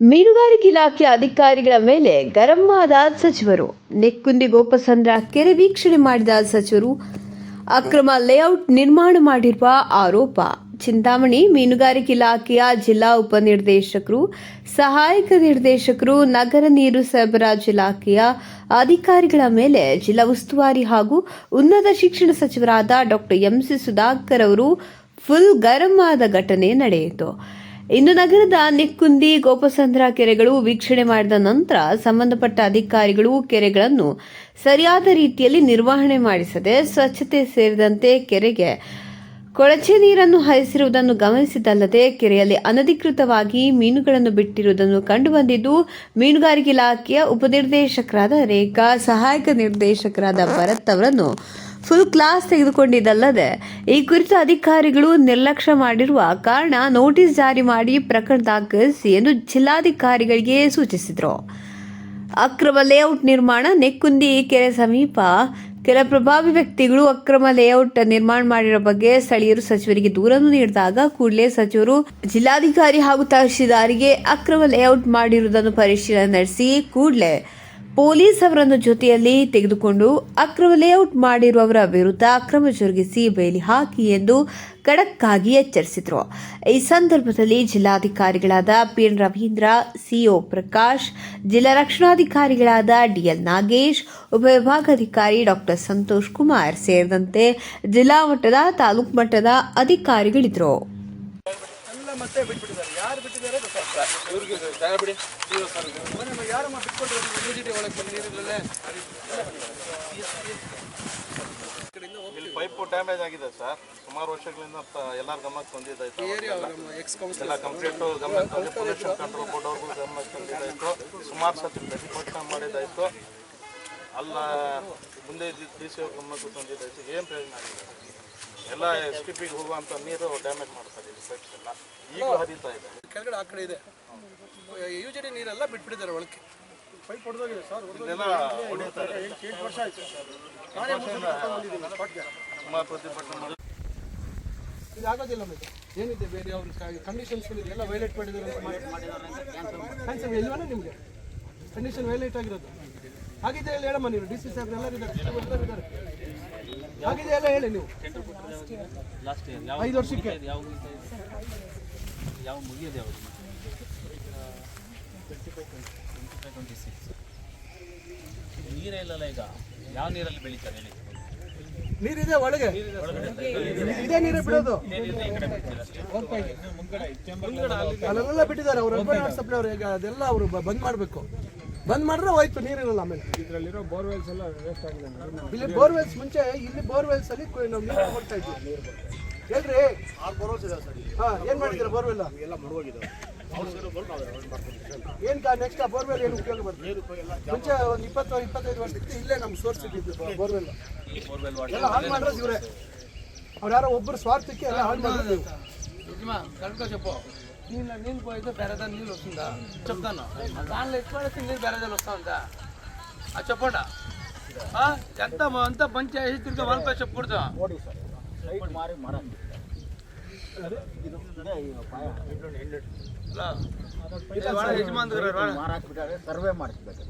ಮೀನುಗಾರಿಕೆ ಇಲಾಖೆ ಅಧಿಕಾರಿಗಳ ಮೇಲೆ ಗರಂ ಆದ ಸಚಿವರು, ನೆಕ್ಕುಂದಿ ಗೋಪಸಂದ್ರ ಕೆರೆ ವೀಕ್ಷಣೆ ಮಾಡಿದ ಸಚಿವರು, ಅಕ್ರಮ ಲೇಔಟ್ ನಿರ್ಮಾಣ ಮಾಡಿರುವ ಆರೋಪ. ಚಿಂತಾಮಣಿ ಮೀನುಗಾರಿಕೆ ಇಲಾಖೆಯ ಜಿಲ್ಲಾ ಉಪನಿರ್ದೇಶಕರು ಸಹಾಯಕ ನಿರ್ದೇಶಕರು, ನಗರ ನೀರು ಸರಬರಾಜು ಇಲಾಖೆಯ ಅಧಿಕಾರಿಗಳ ಮೇಲೆ ಜಿಲ್ಲಾ ಉಸ್ತುವಾರಿ ಹಾಗೂ ಉನ್ನತ ಶಿಕ್ಷಣ ಸಚಿವರಾದ ಡಾಕ್ಟರ್ ಎಂಸಿ ಸುಧಾಕರ್ ಅವರು ಫುಲ್ ಗರಂ ಆದ ಘಟನೆ ನಡೆಯಿತು. ಇನ್ನು ನಗರದ ನಿಕ್ಕುಂದಿ ಗೋಪಸಂದ್ರ ಕೆರೆಗಳು ವೀಕ್ಷಣೆ ಮಾಡಿದ ನಂತರ ಸಂಬಂಧಪಟ್ಟ ಅಧಿಕಾರಿಗಳು ಕೆರೆಗಳನ್ನು ಸರಿಯಾದ ರೀತಿಯಲ್ಲಿ ನಿರ್ವಹಣೆ ಮಾಡಿಸದೆ ಸ್ವಚ್ಛತೆ ಸೇರಿದಂತೆ ಕೆರೆಗೆ ಕೊಳಚೆ ನೀರನ್ನು ಹರಿಸಿರುವುದನ್ನು ಗಮನಿಸಿದಲ್ಲದೆ ಕೆರೆಯಲ್ಲಿ ಅನಧಿಕೃತವಾಗಿ ಮೀನುಗಳನ್ನು ಬಿಟ್ಟಿರುವುದನ್ನು ಕಂಡುಬಂದಿದ್ದು, ಮೀನುಗಾರಿಕೆ ಇಲಾಖೆಯ ಉಪನಿರ್ದೇಶಕರಾದ ರೇಖಾ, ಸಹಾಯಕ ನಿರ್ದೇಶಕರಾದ ಭರತ್ ಅವರನ್ನು ಫುಲ್ ಕ್ಲಾಸ್ ತೆಗೆದುಕೊಂಡಿದ್ದಲ್ಲದೆ, ಈ ಕುರಿತು ಅಧಿಕಾರಿಗಳು ನಿರ್ಲಕ್ಷ್ಯ ಮಾಡಿರುವ ಕಾರಣ ನೋಟಿಸ್ ಜಾರಿ ಮಾಡಿ ಪ್ರಕರಣ ದಾಖಲಿಸಿ ಎಂದು ಜಿಲ್ಲಾಧಿಕಾರಿಗಳಿಗೆ ಸೂಚಿಸಿದರು. ಅಕ್ರಮ ಲೇಔಟ್ ನಿರ್ಮಾಣ, ನೆಕ್ಕುಂದಿ ಕೆರೆ ಸಮೀಪ ಕೆಲ ಪ್ರಭಾವಿ ವ್ಯಕ್ತಿಗಳು ಅಕ್ರಮ ಲೇಔಟ್ ನಿರ್ಮಾಣ ಮಾಡಿರೋ ಬಗ್ಗೆ ಸ್ಥಳೀಯರು ಸಚಿವರಿಗೆ ದೂರನ್ನು ನೀಡಿದಾಗ ಕೂಡಲೇ ಸಚಿವರು ಜಿಲ್ಲಾಧಿಕಾರಿ ಹಾಗೂ ತಹಶೀಲ್ದಾರಿಗೆ ಅಕ್ರಮ ಲೇಔಟ್ ಮಾಡಿರುವುದನ್ನು ಪರಿಶೀಲನೆ ನಡೆಸಿ ಕೂಡಲೇ ಪೊಲೀಸ್ ಅವರನ್ನು ಜೊತೆಯಲ್ಲಿ ತೆಗೆದುಕೊಂಡು ಅಕ್ರಮ ಲೇಔಟ್ ಮಾಡಿರುವವರ ವಿರುದ್ಧ ಅಕ್ರಮ ಜರುಗಿಸಿ ಬೇಲಿ ಹಾಕಿ ಎಂದು ಖಡಕ್ಕಾಗಿ ಎಚ್ಚರಿಸಿದರು. ಈ ಸಂದರ್ಭದಲ್ಲಿ ಜಿಲ್ಲಾಧಿಕಾರಿಗಳಾದ ಪಿಎನ್ ರವೀಂದ್ರ, ಸಿಒ ಪ್ರಕಾಶ್, ಜಿಲ್ಲಾ ರಕ್ಷಣಾಧಿಕಾರಿಗಳಾದ ಡಿಎಲ್ ನಾಗೇಶ್, ಉಪವಿಭಾಗಾಧಿಕಾರಿ ಡಾಕ್ಟರ್ ಸಂತೋಷ್ ಕುಮಾರ್ ಸೇರಿದಂತೆ ಜಿಲ್ಲಾ ಮಟ್ಟದ ತಾಲೂಕು ಮಟ್ಟದ ಅಧಿಕಾರಿಗಳಿದ್ದರು ಎಲ್ಲ ಮತ್ತೆ ಬಿಟ್ಬಿಟ್ಟಿದ್ದಾರೆ ಯಾರು ಬಿಟ್ಟಿದ್ದಾರೆ ಗೊತ್ತಾಗ್ತಾ ಇವ್ರಿಗೆ ಜಾಗ ಬಿಡಿ ಯಾರಮ್ಮ ಬಿಟ್ಕೊಟ್ಟಿರೋದು ಯೂನಿವರ್ಸಿಟಿ ಒಳಗೆ ನೀರಿಲ್ಲೇ ಇಲ್ಲಿ ಪೈಪು ಡ್ಯಾಮೇಜ್ ಆಗಿದೆ ಸರ್. ಸುಮಾರು ವರ್ಷಗಳಿಂದ ಎಲ್ಲರ ಗಮನಕ್ಕೆ ಬಂದಿದ್ದಾಯ್ತು ಎಲ್ಲ ಕಂಪ್ಲೀಟ್ ಗಮನಕ್ಕೆ ಬಂದು ಪೊಲ್ಯೂಷನ್ ಕಂಟ್ರೋಲ್ ಬೋರ್ಡ್ ಅವ್ರಿಗೂ ಗಮನಕ್ಕೆ ತಂದಿದ್ದಾಯ್ತು ಸುಮಾರು ಸತಿ ಪ್ರತಿಭಟನೆ ಮಾಡಿದ್ದಾಯ್ತು ಅಲ್ಲ ಮುಂದೆ ಡಿ ಸಿ ಅವ್ರ ಗಮನಕ್ಕೆ ತಂದಿದ್ದಾಯ್ತು ಏನು ಪ್ರಯೋಜನ ಆಗಿದೆ? ಎಲ್ಲ ಸ್ಕಿಪ್ಪಿಗೆ ಹೋಗುವಂಥ ನೀರು ಡ್ಯಾಮೇಜ್ ಮಾಡ್ತಾರೆ ಇಲ್ಲಿ ಪೈಪ್ಸ್ ಎಲ್ಲ. ಈಗ ಹರಿತಾ ಇದೆ. ಕೆಳಗಡೆ ಆ ಕಡೆ ಇದೆ. ಯು ಜಿ ಡಿ ನೀರೆಲ್ಲ ಬಿಟ್ಬಿಟ್ಟಿದ್ದಾರೆ ಒಳಕ್ಕೆ. ಪೈಪ್ ಹೊಡೆದೋಗಿದೆ ಸರ್ ಇದೆಲ್ಲ ಎಂಟು ವರ್ಷ ಆಯ್ತು ಸುಮಾರು ಪ್ರತಿಭಟನೆ ಮಾಡಿ. ಇದು ಆಗೋದಿಲ್ಲ ಮತ್ತೆ. ಏನಿದೆ ಬೇರೆ ಅವ್ರ ಕಂಡೀಷನ್ಸ್ ಎಲ್ಲ ವೈಲೇಟ್ ಮಾಡಿದ್ದಾರೆ ಅಂತ ಕ್ಯಾನ್ಸಲ್ ಇಲ್ವನ ನಿಮಗೆ? ಕಂಡೀಷನ್ ವೈಲೇಟ್ ಆಗಿರೋದು. ಆಗಿದೆ ಎಲ್ಲ ಹೇಳಮ್ಮ ನೀವು ಡಿ ಸಿ ಇದ್ದಾರೆ ಹೇಳಿ ನೀವು ಐದು ವರ್ಷಕ್ಕೆ ಯಾವ ಈಗ ಯಾವ ನೀರಲ್ಲಿ ಬೆಳೀತಾರೆ ಹೇಳಿ ನೀರಿದೆ ಒಳಗೆ. ಇದೆ ನೀರೇ ಬಿಡೋದು. ಅಲ್ಲೆಲ್ಲ ಬಿಟ್ಟಿದ್ದಾರೆ, ಅವ್ರು ಸಪ್ಲೈ ಅವ್ರು, ಈಗ ಅದೆಲ್ಲ ಅವರು ಬಂದ್ ಮಾಡಬೇಕು. ಬಂದ್ ಮಾಡಿದ್ರೆ ಹೋಯ್ತು ನೀರಿರಲ್ಲ ಆಮೇಲೆ. ಇದರಲ್ಲಿರೋ ಬೋರ್ವೆಲ್ಸ್ ಎಲ್ಲ ವೇಸ್ಟ್ ಆಗಿದೆ ಇಲ್ಲಿ ಬೋರ್ವೆಲ್ಸ್ ಮುಂಚೆ ಇಲ್ಲಿ ಬೋರ್ವೆಲ್ಸ್ ಅಲ್ಲಿ ನಾವು ನೀರು ಕೊಡ್ತಾ ಇದ್ವಿ. ಹೇಳ್ರಿ. ಹಾಂ ಏನು ಮಾಡಿದ್ದೀರಾ ಬೋರ್ವೆಲ್ ಎಲ್ಲ ಮುಳುಗೋಗಿದೆ ಏನ್ ನೆಕ್ಸ್ಟ್ ಆ ಬೋರ್ವೆಲ್ ಏನು ಉಪಯೋಗ ಬರ್ತದೆ ಮುಂಚೆ ಒಂದು ಇಪ್ಪತ್ತು ಇಪ್ಪತ್ತೈದು ವರ್ಷಕ್ಕೆ ಇಲ್ಲೇ ನಮ್ಮ ಸೋರ್ಸ್ ಇದ್ದಿದ್ದು ಬೋರ್ವೆಲ್ ಎಲ್ಲ ಹಾಳು ಮಾಡೋದು ಇವರೇ. ಅವ್ರು ಯಾರೋ ಒಬ್ಬರು ಸ್ವಾರ್ಥಕ್ಕೆ ಎಲ್ಲ ಹಾಳು ಮಾಡೋದು ನೀವು నిజమా కరెక్ట్గా చెప్పు నీళ్ళు నీళ్ళు పోయితే బెరద నీళ్ళు వస్తుందా చెప్తాను దానిలో ఎక్కువ నీళ్ళు బెరదలు వస్తా ఉందా అది చెప్పండి ఆ? ఎంత అంతా మంచి వేసి తిరిగి వాళ్ళపై చెప్పకూడదు ಇಲ್ಲ. ಇದು ವಾಡ ಯಜಮಾನ್ರು ವಾಡ. ಸರ್ವೆ ಮಾಡಿಸ್ಬೇಕು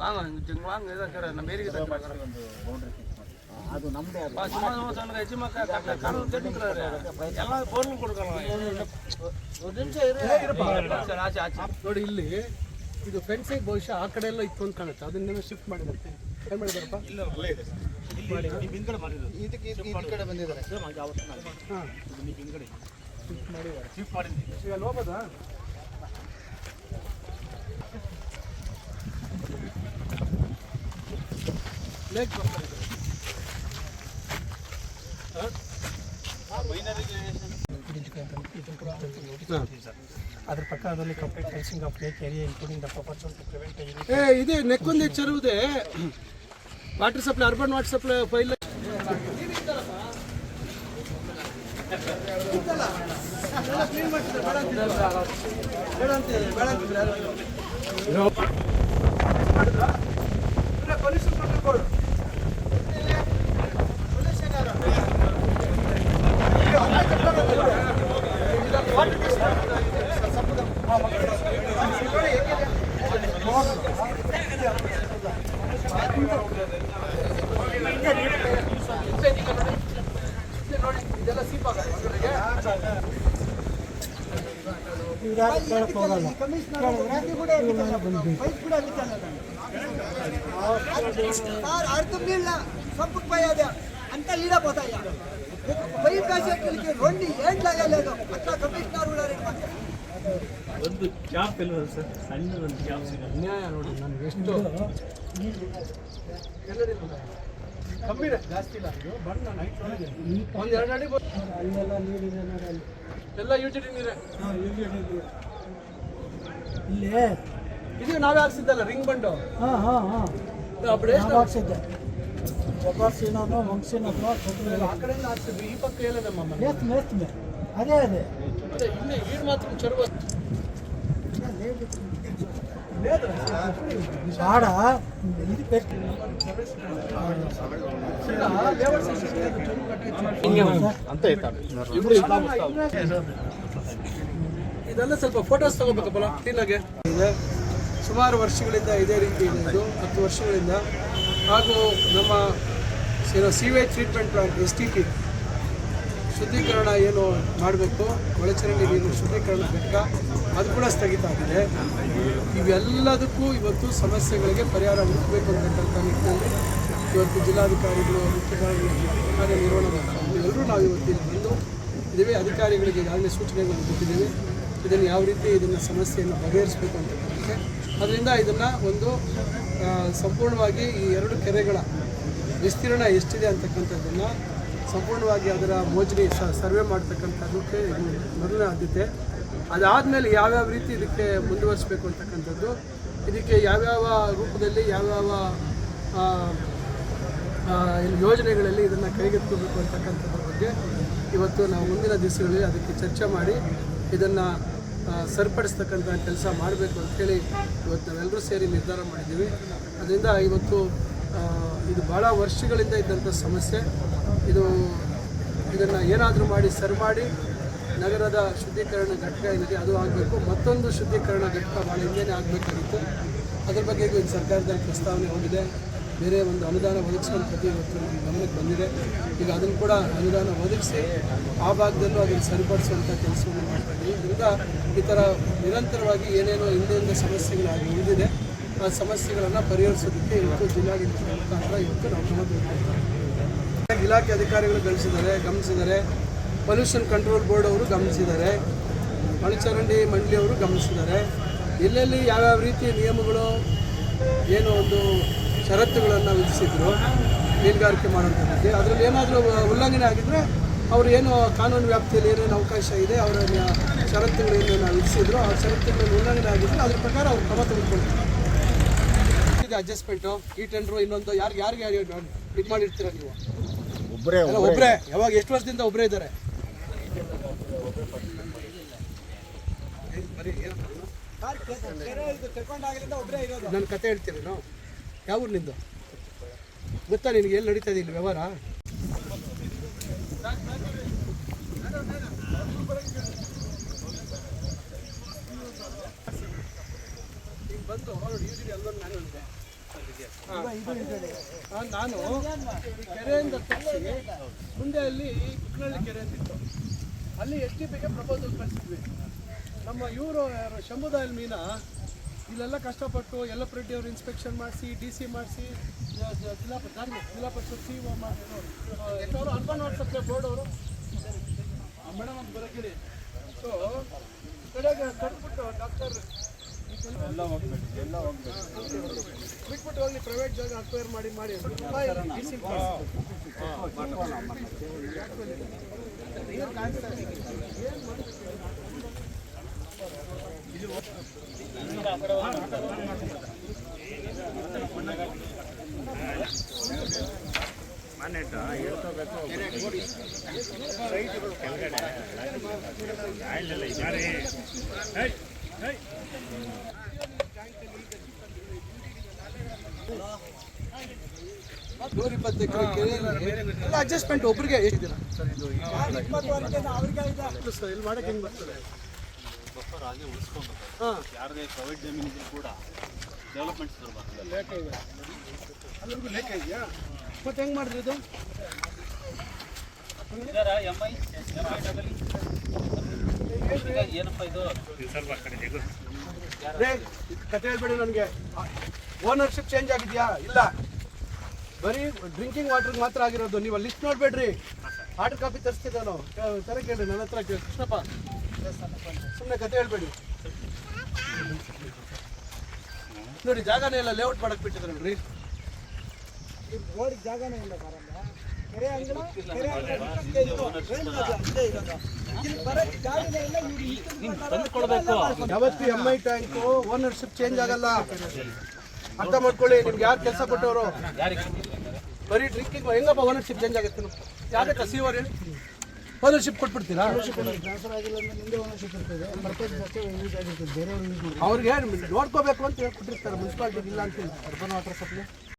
ವಾಂಗ, ಜಂಗ್ ವಾಂಗ ಇದಕ್ಕಾರ ನಮ್ಮ ಏರಿಗೆ ಆಚೆ ಆಚೆ. ನೋಡಿ ಇಲ್ಲಿ ಇದು ಫೆನ್ಸಿಂಗ್ ಬಹುಶಃ ಆ ಕಡೆ ಎಲ್ಲ ಇತ್ತು ಅಂತ ಕಾಣುತ್ತೆ. ಅದನ್ನೆಲ್ಲ ಶಿಫ್ಟ್ ಮಾಡಿದಂತೆ. ಏನ್ ಮಾಡಿದಾರಪ್ಪ? ಇದಕ್ಕೆ ಈ ಕಡೆ ಬಂದಿದ್ದಾರೆ. ಹಾಂ. ಶಿಫ್ಟ್ ಮಾಡಿದ್ದಾರೆ. ಈಗ ಅಲ್ಲಿ ಹೋಗೋದಾ? ಲೇಕ್ taken ಅದ್ರ ಪಕ್ಕದಲ್ಲಿ complete fencing of lake area including the property to prevent a ಇದೆ ನೆಕ್ಕೊಂದು ಹೆಚ್ಚರುವುದೇ water supply urban water supply file ಬೇಡ ಅಂತ ಬೇಡ ಅಂತ అర్థం నీళ్ళ చంపుకుపోయేది అంతా లీడపోతాయా బయట కాసేపటికి రెండు ఏంట్లాగా లేదు అట్లా కమిషనర్ కూడా ಒಂದು ಜಾಬ್ ಇಲ್ವಲ್ಲ ಸರ್ ಸಣ್ಣ ಒಂದು ಜಾಬ್ ನೋಡಿ ನನಗೆ ಎಷ್ಟು? ಕಮ್ಮಿ ಇದೆ. ಜಾಸ್ತಿ ಇಲ್ಲ. ಬಣ್ಣ ನೈಟ್ ಒಳಗೆ ಒಂದು ಎರಡು ಎಲ್ಲ ಯು ಜಿ ಡಿ ನೀರೇ. ಇಲ್ಲೇ? ಇದು ನಾವೇ ಹಾಕ್ಸಿದ್ದಲ್ಲ ರಿಂಗ್ ಬಂಡು. ಹಾಂ ಹಾಂ ಹಾಂ. ನಾವು ಹಾಕ್ಸಿದ್ದೆ. ಒಬ್ಬರ್ಸಿನೋ ಮಂಗ್ಸಿನೋ ಆ ಕಡೆಯಿಂದ ಈ ಪಕ್ಕ ಎಲ್ಲ ನಮ್ಮ ಮನೆ ಅದೇ ಅದೇ. ಇದೆಲ್ಲ ಸ್ವಲ್ಪ ಫೋಟೋಸ್ ತಗೋಬೇಕಪ್ಪಲ್ಲ ಕ್ಲೀನಾಗೆ ಇದೆ. ಸುಮಾರು ವರ್ಷಗಳಿಂದ ಇದೇ ರೀತಿ ಇರೋದು ಇದು. ಹತ್ತು ವರ್ಷಗಳಿಂದ. ಹಾಗೂ ನಮ್ಮ ಏನೋ sewage treatment plant S T P ಶುದ್ಧೀಕರಣ ಏನು ಮಾಡಬೇಕು? ಒಳಚರಂಡಿ ನೀರು ಶುದ್ಧೀಕರಣ ಘಟಕ ಅದು ಕೂಡ ಸ್ಥಗಿತ ಆಗಿದೆ. ಇವೆಲ್ಲದಕ್ಕೂ ಇವತ್ತು ಸಮಸ್ಯೆಗಳಿಗೆ ಪರಿಹಾರ ಹುಡುಕಬೇಕು ಅಂತಕ್ಕಂಥ ನಿಟ್ಟಿನಲ್ಲಿ ಇವತ್ತು ಜಿಲ್ಲಾಧಿಕಾರಿಗಳು ಮುಖ್ಯ ಮಾಡ್ತಾರೆ ಎಲ್ಲರೂ ನಾವು ಇವತ್ತು ಇಲ್ಲಿ ಬಂದು ಇದ್ದೀವಿ. ಅಧಿಕಾರಿಗಳಿಗೆ ಈಗಾಗಲೇ ಸೂಚನೆಗಳನ್ನು ಕೊಟ್ಟಿದ್ದೀವಿ. ಇದನ್ನು ಯಾವ ರೀತಿ ಇದನ್ನು ಸಮಸ್ಯೆಯನ್ನು ಬಗೆಹರಿಸಬೇಕು ಅಂತಕ್ಕಂಥಕ್ಕೆ ಅದರಿಂದ ಇದನ್ನು ಒಂದು ಸಂಪೂರ್ಣವಾಗಿ ಈ ಎರಡು ಕೆರೆಗಳ ವಿಸ್ತೀರ್ಣ ಎಷ್ಟಿದೆ ಅಂತಕ್ಕಂಥದ್ದನ್ನು ಸಂಪೂರ್ಣವಾಗಿ ಅದರ ಮೋಜರಿ ಸರ್ವೆ ಮಾಡ್ತಕ್ಕಂಥದ್ದಕ್ಕೆ ಇದು ಮೊದಲನೇ ಆದ್ಯತೆ. ಅದಾದಮೇಲೆ ಯಾವ್ಯಾವ ರೀತಿ ಇದಕ್ಕೆ ಮುಂದುವರಿಸಬೇಕು ಅಂತಕ್ಕಂಥದ್ದು, ಇದಕ್ಕೆ ಯಾವ್ಯಾವ ರೂಪದಲ್ಲಿ ಯಾವ್ಯಾವ ಯೋಜನೆಗಳಲ್ಲಿ ಇದನ್ನು ಕೈಗೆತ್ತಿಕೋಬೇಕು ಅಂತಕ್ಕಂಥದ್ರ ಬಗ್ಗೆ ಇವತ್ತು ನಾವು ಮುಂದಿನ ದಿವಸಗಳಲ್ಲಿ ಅದಕ್ಕೆ ಚರ್ಚೆ ಮಾಡಿ ಇದನ್ನು ಸರಿಪಡಿಸ್ತಕ್ಕಂಥ ಕೆಲಸ ಮಾಡಬೇಕು ಅಂತೇಳಿ ಇವತ್ತು ನಾವೆಲ್ಲರೂ ಸೇರಿ ನಿರ್ಧಾರ ಮಾಡಿದ್ದೀವಿ. ಅದರಿಂದ ಇವತ್ತು ಇದು ಭಾಳ ವರ್ಷಗಳಿಂದ ಇದ್ದಂಥ ಸಮಸ್ಯೆ. ಇದು ಇದನ್ನು ಏನಾದರೂ ಮಾಡಿ ಸರಿ ಮಾಡಿ ನಗರದ ಶುದ್ಧೀಕರಣ ಘಟಕ ಏನಿದೆ ಅದು ಆಗಬೇಕು. ಮತ್ತೊಂದು ಶುದ್ಧೀಕರಣ ಘಟಕ ಭಾಳ ಹಿಂದೆನೇ ಆಗಬೇಕಾಗಿತ್ತು. ಅದ್ರ ಬಗ್ಗೆ ಇದು ಸರ್ಕಾರದಲ್ಲಿ ಪ್ರಸ್ತಾವನೆ ಹೋಗಿದೆ. ಬೇರೆ ಒಂದು ಅನುದಾನ ಒದಗಿಸುವಂಥ ಪ್ರತಿ ಇವತ್ತು ನಮ್ಮ ಗಮನಕ್ಕೆ ಬಂದಿದೆ. ಈಗ ಅದನ್ನು ಕೂಡ ಅನುದಾನ ಒದಗಿಸಿ ಆ ಭಾಗದಲ್ಲೂ ಅದನ್ನು ಸರಿಪಡಿಸುವಂಥ ಕೆಲಸವನ್ನು ಮಾಡ್ತಾ ಇದ್ದೀವಿ. ಇದರಿಂದ ಈ ಥರ ನಿರಂತರವಾಗಿ ಏನೇನೋ ಹಿಂದೆಯಿಂದ ಸಮಸ್ಯೆಗಳಾಗಿ ಉಳಿದಿದೆ. ಆ ಸಮಸ್ಯೆಗಳನ್ನು ಪರಿಹರಿಸೋದಕ್ಕೆ ಇವತ್ತು ಜಿಲ್ಲಾಡಳಿತದ ಮುಖಾಂತರ ಇವತ್ತು ನಾವು ತೆಗೆದುಕೊಳ್ತೀವಿ ಇಲಾಖೆ ಅಧಿಕಾರಿಗಳು ಗಳಿಸಿದ್ದಾರೆ, ಗಮನಿಸಿದ್ದಾರೆ. ಪೊಲ್ಯೂಷನ್ ಕಂಟ್ರೋಲ್ ಬೋರ್ಡ್ ಅವರು ಗಮನಿಸಿದ್ದಾರೆ. ಮಂಡಳಿ ಅವರು ಗಮನಿಸಿದ್ದಾರೆ. ಎಲ್ಲೆಲ್ಲಿ ಯಾವ್ಯಾವ ರೀತಿ ನಿಯಮಗಳು, ಏನು ಒಂದು ಷರತ್ತುಗಳನ್ನು ವಿಧಿಸಿದ್ರು ಮೀನುಗಾರಿಕೆ ಮಾಡುವಂಥದ್ದಕ್ಕೆ ಅದರಲ್ಲಿ ಏನಾದರೂ ಉಲ್ಲಂಘನೆ ಆಗಿದ್ದರೆ ಅವರು ಏನು ಕಾನೂನು ವ್ಯಾಪ್ತಿಯಲ್ಲಿ ಏನೇನು ಅವಕಾಶ ಇದೆ, ಅವರ ಷರತ್ತುಗಳು ನಾವು ವಿಧಿಸಿದ್ರು, ಆ ಷರತ್ತುಗಳನ್ನು ಉಲ್ಲಂಘನೆ ಆಗಿದ್ದರೆ ಅದ್ರ ಪ್ರಕಾರ ಅವ್ರು ಕ್ರಮ ತೆಗೆದುಕೊಳ್ತಾರೆ ಅಡ್ಜಸ್ಟ್ಮೆಂಟು ಈ ಟೆಂಡ್ರು ಇನ್ನೊಂದು ಯಾರು ಯಾರಿಗೆ ಯಾರು ಇದು ಮಾಡಿರ್ತೀರ ನೀವು? ಒಬ್ಬರೇ ಒಬ್ಬರೇ ಯಾವಾಗ ಎಷ್ಟು ವರ್ಷದಿಂದ ಒಬ್ಬರೇ ಇದ್ದಾರೆ? ನನ್ನ ಕತೆ ಹೇಳ್ತೀರೇನು ಯಾವ ಊರಿನಿಂದ ಗೊತ್ತಾ ನಿನಗೆ ಎಲ್ಲಿ ನಡೀತಾ ಇದೆ ಇಲ್ಲಿ ವ್ಯವಹಾರ? ಬಂದು ಅಲ್ಲೊಂದು ನಾನು ಹೇಳಿದೆ ನಾನು ಕೆರೆಯಿಂದ ತಪ್ಪಿಸಿ ಮುಂದೆ ಅಲ್ಲಿ ಕುಕ್ಕನಹಳ್ಳಿ ಕೆರೆ ಅಂತಿತ್ತು ಅಲ್ಲಿ ಎಸ್ ಟಿ ಪಿಗೆ ಪ್ರಪೋಸಲ್ ಕಳಿಸಿದ್ವಿ. ನಮ್ಮ ಇವರು, ಯಾರು, ಶಂಭುದಾಯಲ್ ಮೀನಾ, ಇಲ್ಲೆಲ್ಲ ಕಷ್ಟಪಟ್ಟು ಎಲ್ಲ ರೆಡ್ಡಿ ಅವರು ಇನ್ಸ್ಪೆಕ್ಷನ್ ಮಾಡಿಸಿ ಡಿ ಸಿ ಮಾಡಿಸಿ, ಜಿಲ್ಲಾ ಜಿಲ್ಲಾ ಪರಿಷತ್ ಸಿ ಒ ಮಾಡಿದ್ರು ಅರ್ಬನ್ ವಾಟರ್ ಬೋರ್ಡ್ ಅವರು. ಮೇಡಮ್ ಅಂತ ಬರೋಕಿರಿ. ಸೊ ಕಡೆಗೆ ಕಟ್ಬಿಟ್ಟು ಡಾಕ್ಟರ್ ಬಿಟ್ಬಿಟ್ಟು ಹೋಗಿ ಪ್ರೈವೇಟ್ ಜಾಗ ಅಕ್ವೈರ್ ಮಾಡಿ ಮಾಡಿ ಡಿ ಸಿ ನೂರ ಇಪ್ಪತ್ತು ಎಕರೆ ಕೆರೆ ಅಡ್ಜಸ್ಟ್ಮೆಂಟ್ ಒಬ್ರಿಗೆ ಎಷ್ಟು ದಿನ ಸರ್ ಇಲ್ಲಿ ಮಾಡಕ್ಕೆ ಹೆಂಗೆ ಬರ್ತದೆ ಹಾಂ ಯಾರದೇ ಪ್ರೈವೇಟ್ ಜಮೀನು ಕೂಡ ಡೆವಲಪ್ಮೆಂಟ್ಸ್ ಬರಬಾರ್ದು ಲೇಖ ಇದೆ ಮತ್ತೆ ಹೆಂಗೆ ಮಾಡಿದ್ರಿ ಇದು ಎಂ ಐ ಎಂ ಈಗ ಏನಪ್ಪ ಇದು ರೇ ಕತೆ ಹೇಳ್ಬೇಡಿ ನನಗೆ. ಓನರ್ಶಿಪ್ ಚೇಂಜ್ ಆಗಿದೆಯಾ? ಇಲ್ಲ. ಬರೀ ಡ್ರಿಂಕಿಂಗ್ ವಾಟರ್ ಮಾತ್ರ ಆಗಿರೋದು. ನೀವು ಲಿಸ್ಟ್ ನೋಡ್ಬೇಡ್ರಿ. ಹಾರ್ಡ್ ಕಾಪಿ ತರಿಸ್ತಿದ್ದೆ ನಾನು. ತರ ಕೇಳಿ ನನ್ನ ಹತ್ರ ಕೇಳಿ ಕೃಷ್ಣಪ್ಪ. ಸುಮ್ಮನೆ ಕತೆ ಹೇಳ್ಬೇಡಿ. ನೋಡಿ ಜಾಗನೇ ಇಲ್ಲ. ಲೇಔಟ್ ಮಾಡಕ್ ಬಿಟ್ಟಿದ್ರು ನೋಡಿ ಜಾಗನೇ ಇಲ್ಲ ಬರಲ್ಲ ಕೆರೆ ಅಂಗಳ ಕೆರೆ ಯಾವತ್ತು M I tank ownership change ಆಗಲ್ಲ. ಅರ್ಥ ಮಾಡ್ಕೊಳ್ಳಿ ನಿಮ್ಗೆ ಯಾರು ಕೆಲಸ ಕೊಟ್ಟವರು? ಬರೀ ಡ್ರಿಂಕಿಂಗ್ ಹೆಂಗಪ್ಪ ಓನರ್ಶಿಪ್ ಚೇಂಜ್ ಆಗುತ್ತೆ ಯಾಕೆ ಸಿವರ್ ಹೇಳಿ. ಓನರ್ಶಿಪ್ ಕೊಟ್ಬಿಡ್ತೀರಾ? ಟ್ರಾನ್ಸ್ಫರ್ ಆಗಿಲ್ಲ ಅಂದ್ರೆ ನಿಮ್ದೇ ಓನರ್ಶಿಪ್ ಇರ್ತದೆ. ಪರ್ಪಸ್ ಅಷ್ಟೇ ಯೂಸ್ ಆಗಿರ್ತದೆ ಬೇರೆಯವ್ರು ಯೂಸ್ ಮಾಡಿ ಅವ್ರಿಗೆ ನೋಡ್ಕೋಬೇಕು ಅಂತ ಹೇಳ್ಕೊಟ್ಟಿರ್ತಾರೆ ಮುನ್ಸಿಪಾಲ್ಟಿ ಇಲ್ಲ ಅಂತ ಅರ್ಬನ್ ವಾಟರ್ ಸಪ್ಲೈ